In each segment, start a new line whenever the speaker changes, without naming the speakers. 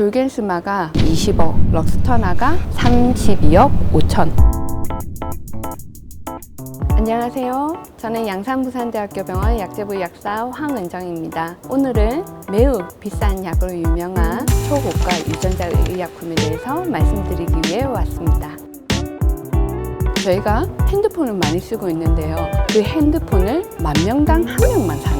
졸겐스마가 20억, 럭스터나가 32억 5천. 안녕하세요. 저는 양산부산대학교 병원 약제부 약사 황은정입니다. 오늘은 매우 비싼 약으로 유명한 초고가 유전자 의약품에 대해서 말씀드리기 위해 왔습니다. 저희가 핸드폰을 많이 쓰고 있는데요. 그 핸드폰을 만 명당 한 명만 사는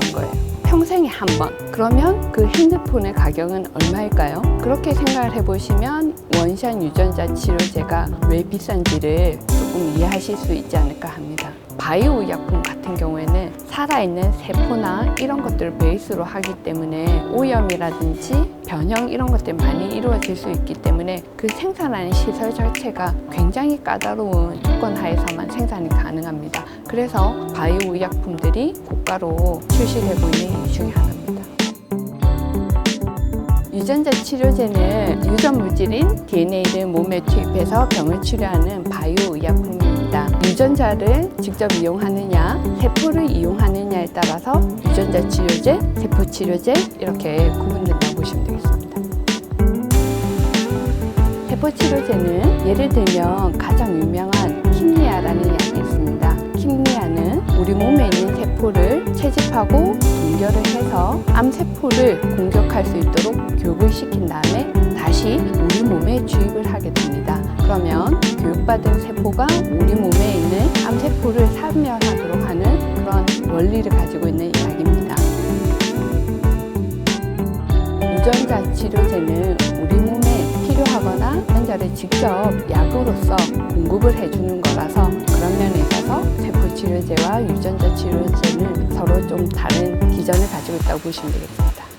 한 번. 그러면 그 핸드폰의 가격은 얼마일까요? 그렇게 생각을 해보시면 원샷 유전자 치료제가 왜 비싼지를 조금 이해하실 수 있지 않을까 합니다. 바이오 의약품 같은 경우에는 살아있는 세포나 이런 것들을 베이스로 하기 때문에 오염이라든지 변형 이런 것들이 많이 이루어질 수 있기 때문에 그 생산하는 시설 자체가 굉장히 까다로운 조건 하에서만 생산이 가능합니다. 그래서 바이오 의약품들이 고가로 출시되고 있는 이유 중에 하나입니다. 유전자 치료제는 유전 물질인 DNA를 몸에 투입해서 병을 치료하는 바이오. 유전자를 직접 이용하느냐, 세포를 이용하느냐에 따라서 유전자 치료제, 세포 치료제 이렇게 구분된다고 보시면 되겠습니다. 세포 치료제는 예를 들면 가장 유명한 킴리아라는 약이 있습니다. 킴리아는 우리 몸에 있는 세포를 채집하고 동결을 해서 암세포를 공격할 수 있도록 교육을 시킨 다음에 다시 우리 몸에 주입을 하게 됩니다. 그러면 교육받은 세포가 우리 몸에 있는 암세포를 사멸하도록 하는 그런 원리를 가지고 있는 약입니다. 유전자 치료제는 우리 몸에 필요하거나 환자를 직접 약으로서 공급을 해주는 거라서 그런 면에 있어서 세포 치료제와 유전자 치료제는 서로 좀 다른 기전을 가지고 있다고 보시면 되겠습니다.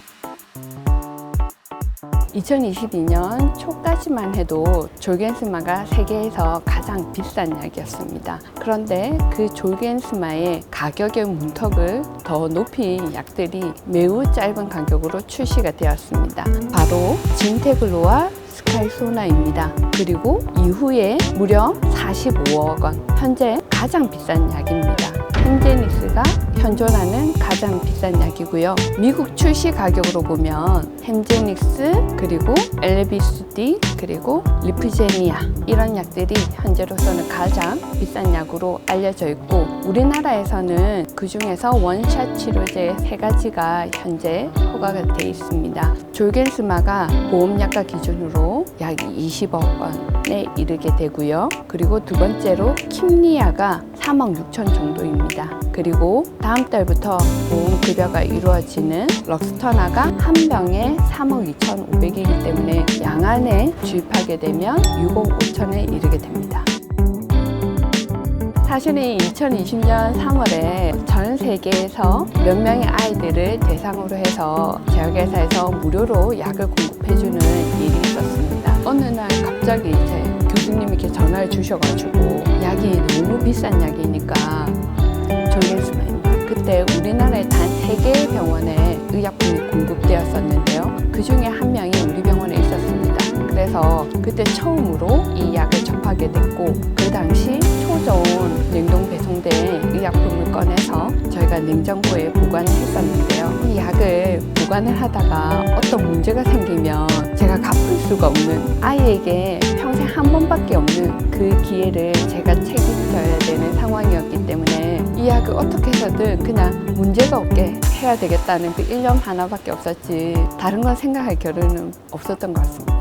2022년 초까지만 해도 졸겐스마가 세계에서 가장 비싼 약이었습니다. 그런데 그 졸겐스마의 가격의 문턱을 더 높인 약들이 매우 짧은 간격으로 출시가 되었습니다. 바로 진테글로와 스카이소나입니다. 그리고 이후에 무려 45억 원, 현재 가장 비싼 약입니다. 햄제닉스가 현존하는 가장 비싼 약이고요. 미국 출시 가격으로 보면 햄제닉스 그리고 엘비스디 그리고 리프제니아 이런 약들이 현재로서는 가장 비싼 약으로 알려져 있고 우리나라에서는 그 중에서 원샷 치료제 세 가지가 현재 허가가 돼 있습니다. 졸겐스마가 보험약가 기준으로 약 20억 원에 이르게 되고요. 그리고 두 번째로 킴리아가 3억 6천 정도입니다. 그리고 다음 달부터 보험 급여가 이루어지는 럭스터나가 한 병에 3억 2천 5백이기 때문에 양안에 주입하게 되면 6억 5천에 이르게 됩니다. 사실은 2020년 3월에 전 세계에서 몇 명의 아이들을 대상으로 해서 제약회사에서 무료로 약을 공급해주는 일이 있었습니다. 어느 날 갑자기 이제 교수님이 이렇게 전화를 주셔가지고 약이 너무 비싼 약이니까 졸겐스마입니다. 그때 우리나라에 단 세 개의 병원에 의약품이 공급되었었는데요. 그 중에 한 명이 우리 병원에 있었습니다. 그래서 그때 처음으로 이 약을 접하게 됐고 그 당시 초저온 냉동 배송된 의약품을 꺼내서 저희가 냉장고에 보관을 했었는데요. 이 약을 보관을 하다가 어떤 문제가 생기면 제가 갚을 수가 없는 아이에게 평생 한 번밖에 없는 그 기회를 제가 책임져야 되는 상황이었기 때문에 이 약을 어떻게 해서든 그냥 문제가 없게 해야 되겠다는 그 일념 하나밖에 없었지 다른 건 생각할 겨를은 없었던 것 같습니다.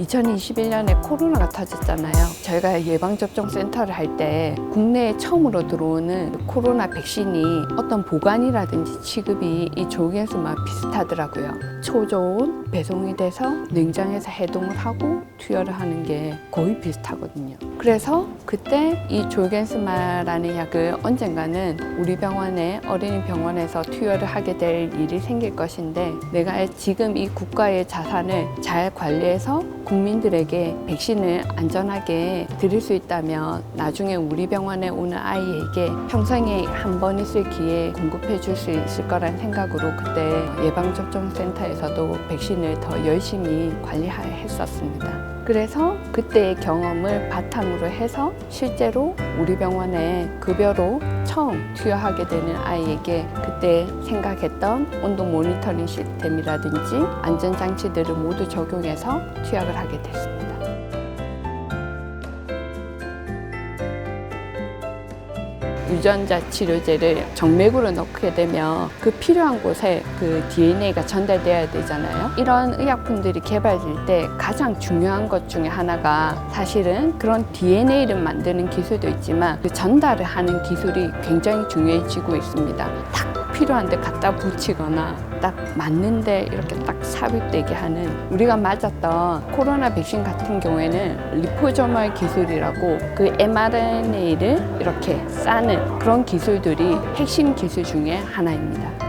2021년에 코로나가 터졌잖아요. 저희가 예방접종 센터를 할 때 국내에 처음으로 들어오는 코로나 백신이 어떤 보관이라든지 취급이 이 조겐스마 비슷하더라고요. 초저온 배송이 돼서 냉장에서 해동을 하고 투여를 하는 게 거의 비슷하거든요. 그래서 그때 이 졸겐스마라는 약을 언젠가는 우리 병원에 어린이 병원에서 투여를 하게 될 일이 생길 것인데 내가 지금 이 국가의 자산을 잘 관리해서 국민들에게 백신을 안전하게 드릴 수 있다면 나중에 우리 병원에 오는 아이에게 평생에 한 번 있을 기회에 공급해 줄 수 있을 거란 생각으로 그때 예방접종센터에서 도 백신을 더 열심히 관리했었습니다. 그래서 그때의 경험을 바탕으로 해서 실제로 우리 병원에 급여로 처음 투여하게 되는 아이에게 그때 생각했던 온도 모니터링 시스템이라든지 안전장치들을 모두 적용해서 투약을 하게 됐습니다. 유전자 치료제를 정맥으로 넣게 되면 그 필요한 곳에 그 DNA가 전달돼야 되잖아요. 이런 의약품들이 개발될 때 가장 중요한 것 중에 하나가 사실은 그런 DNA를 만드는 기술도 있지만 그 전달을 하는 기술이 굉장히 중요해지고 있습니다. 딱 필요한 데 갖다 붙이거나 딱 맞는데 이렇게 딱 삽입되게 하는 우리가 맞았던 코로나 백신 같은 경우에는 리포저멀 기술이라고 그 mRNA를 이렇게 싸는 그런 기술들이 핵심 기술 중에 하나입니다.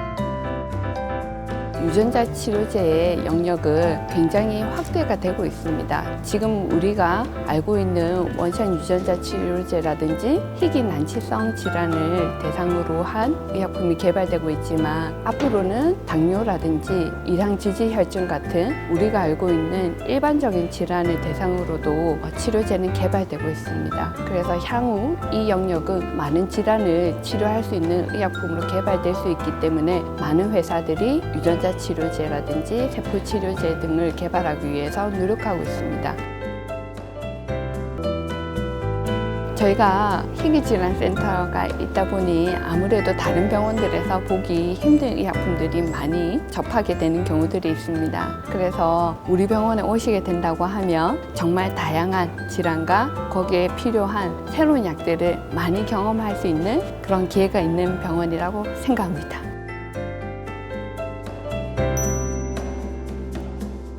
유전자 치료제의 영역은 굉장히 확대가 되고 있습니다. 지금 우리가 알고 있는 원천 유전자 치료제라든지 희귀 난치성 질환을 대상으로 한 의약품이 개발되고 있지만 앞으로는 당뇨라든지 이상 지지 혈증 같은 우리가 알고 있는 일반적인 질환을 대상으로도 치료제는 개발되고 있습니다. 그래서 향후 이 영역은 많은 질환을 치료할 수 있는 의약품으로 개발될 수 있기 때문에 많은 회사들이 유전자 치료제라든지 세포 치료제 등을 개발하기 위해서 노력하고 있습니다. 저희가 희귀질환센터가 있다 보니 아무래도 다른 병원들에서 보기 힘든 의약품들이 많이 접하게 되는 경우들이 있습니다. 그래서 우리 병원에 오시게 된다고 하면 정말 다양한 질환과 거기에 필요한 새로운 약들을 많이 경험할 수 있는 그런 기회가 있는 병원이라고 생각합니다.